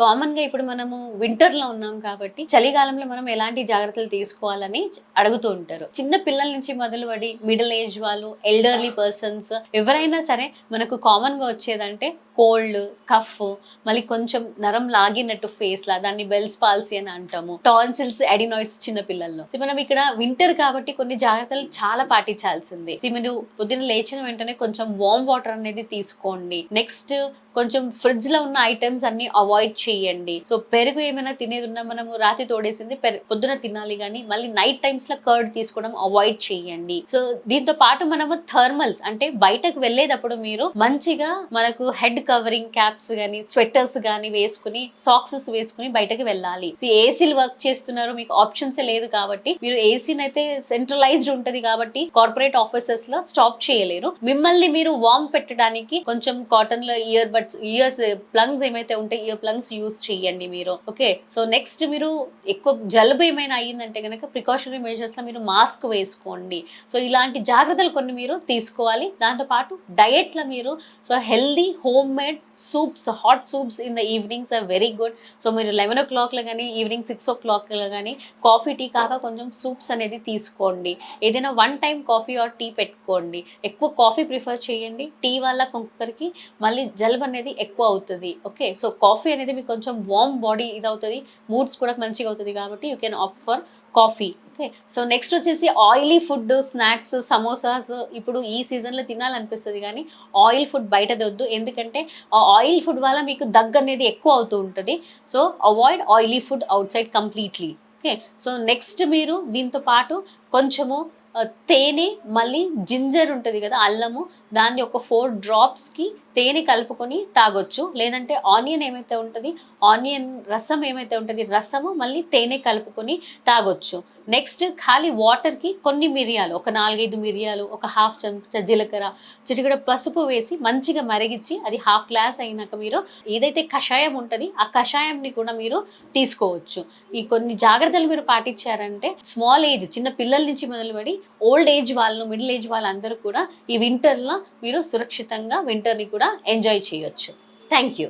కామన్గా ఇప్పుడు మనము వింటర్లో ఉన్నాం కాబట్టి చలికాలంలో మనం ఎలాంటి జాగ్రత్తలు తీసుకోవాలని అడుగుతూ ఉంటారు. చిన్న పిల్లల నుంచి మొదలుపడి మిడిల్ ఏజ్ వాళ్ళు ఎల్డర్లీ పర్సన్స్ ఎవరైనా సరే మనకు కామన్గా వచ్చేదంటే కోల్డ్ కఫ్ మళ్ళీ కొంచెం నరం లాగినట్టు ఫేస్ లా దాన్ని బెల్స్ పాల్సీ అని అంటాము. టాన్సిల్స్ అడినాయిడ్స్ చిన్న పిల్లల్లో. సో మనం ఇక్కడ వింటర్ కాబట్టి కొన్ని జాగ్రత్తలు చాలా పాటించాల్సింది. సో మీరు పొద్దున లేచిన వెంటనే కొంచెం వామ్ వాటర్ అనేది తీసుకోండి. నెక్స్ట్ కొంచెం ఫ్రిడ్జ్లో ఉన్న ఐటమ్స్ అన్ని అవాయిడ్ చేయండి. సో పెరుగు ఏమైనా తినేది ఉన్నా మనము రాత్రి తోడేసింది పొద్దున తినాలి కానీ మళ్ళీ నైట్ టైమ్స్లో కర్డ్ తీసుకోవడం అవాయిడ్ చేయండి. సో దీంతో పాటు మనము థర్మల్స్ అంటే బయటకు వెళ్ళేటప్పుడు మీరు మంచిగా మనకు హెడ్ కవరింగ్ క్యాప్స్ గానీ స్వెటర్స్ గానీ వేసుకుని సాక్సెస్ వేసుకుని బయటకు వెళ్ళాలి. ఏసీలు వర్క్ చేస్తున్నారు మీకు ఆప్షన్స్ లేదు కాబట్టి మీరు ఏసీని అయితే సెంట్రలైజ్డ్ ఉంటది కాబట్టి కార్పొరేట్ ఆఫీసెస్లో స్టాప్ చేయలేరు. మిమ్మల్ని మీరు వార్మ్ పెట్టడానికి కొంచెం కాటన్లో ఇయర్ బడ్స్ ఇయర్స్ ప్లంగ్స్ ఏమైతే ఉంటే ఇయర్ ప్లంగ్స్ యూస్ చేయండి మీరు. ఓకే? సో నెక్స్ట్ మీరు ఎక్కువ జలుబు ఏమైనా అయ్యిందంటే కనుక ప్రికాషనరీ మెజర్స్లో మీరు మాస్క్ వేసుకోండి. సో ఇలాంటి జాగ్రత్తలు కొన్ని మీరు తీసుకోవాలి. దాంతో పాటు డయట్లో మీరు so healthy home made soups hot soups in the evenings are very good. So మీరు లెవెన్ ఓ క్లాక్లో కానీ ఈవినింగ్ సిక్స్ ఓ క్లాక్లో కానీ కాఫీ టీ కాక కొంచెం సూప్స్ అనేది తీసుకోండి. ఏదైనా one time coffee or tea పెట్టుకోండి. ఎక్కువ కాఫీ ప్రిఫర్ చేయండి టీ వల్ల కొందరికి మళ్ళీ జలుబు అనేది అనేది ఎక్కువ అవుతుంది. ఓకే సో కాఫీ అనేది మీకు కొంచెం వార్మ్ బాడీ ఇది అవుతుంది మూడ్స్ కూడా మంచిగా అవుతుంది కాబట్టి you can opt for coffee okay so next వచ్చేసి ఆయిలీ ఫుడ్ స్నాక్స్ సమోసాస్ ఇప్పుడు ఈ సీజన్లో తినాలనిపిస్తుంది కానీ ఆయిల్ ఫుడ్ బయట వద్దు. ఎందుకంటే ఆ ఆయిల్ ఫుడ్ వల్ల మీకు దగ్గు అనేది ఎక్కువ అవుతూ ఉంటుంది. So avoid oily food outside completely okay so next మీరు దీంతో పాటు కొంచెము తేనె మళ్ళీ జింజర్ ఉంటుంది కదా అల్లము దాన్ని ఒక ఫోర్ డ్రాప్స్కి తేనె కలుపుకొని తాగొచ్చు. లేదంటే ఆనియన్ ఏమైతే ఉంటుంది ఆనియన్ రసం ఏమైతే ఉంటుంది రసము మళ్ళీ తేనె కలుపుకొని తాగొచ్చు. నెక్స్ట్ ఖాళీ వాటర్కి కొన్ని మిరియాలు ఒక నాలుగైదు మిరియాలు ఒక హాఫ్ చెంచా జీలకర్ర చిటికడ పసుపు వేసి మంచిగా మరిగించి అది హాఫ్ గ్లాస్ అయినాక మీరు ఏదైతే కషాయం ఉంటుంది ఆ కషాయంని కూడా మీరు తీసుకోవచ్చు. ఈ కొన్ని జాగ్రత్తలు మీరు పాటించారంటే స్మాల్ ఏజ్ చిన్న పిల్లల నుంచి మొదలుపడి ఓల్డ్ ఏజ్ వాళ్ళు మిడిల్ ఏజ్ వాళ్ళందరూ కూడా ఈ వింటర్లో మీరు సురక్షితంగా వింటర్ని కూడా కూడా ఎంజాయ్ చేయొచ్చు. Thank you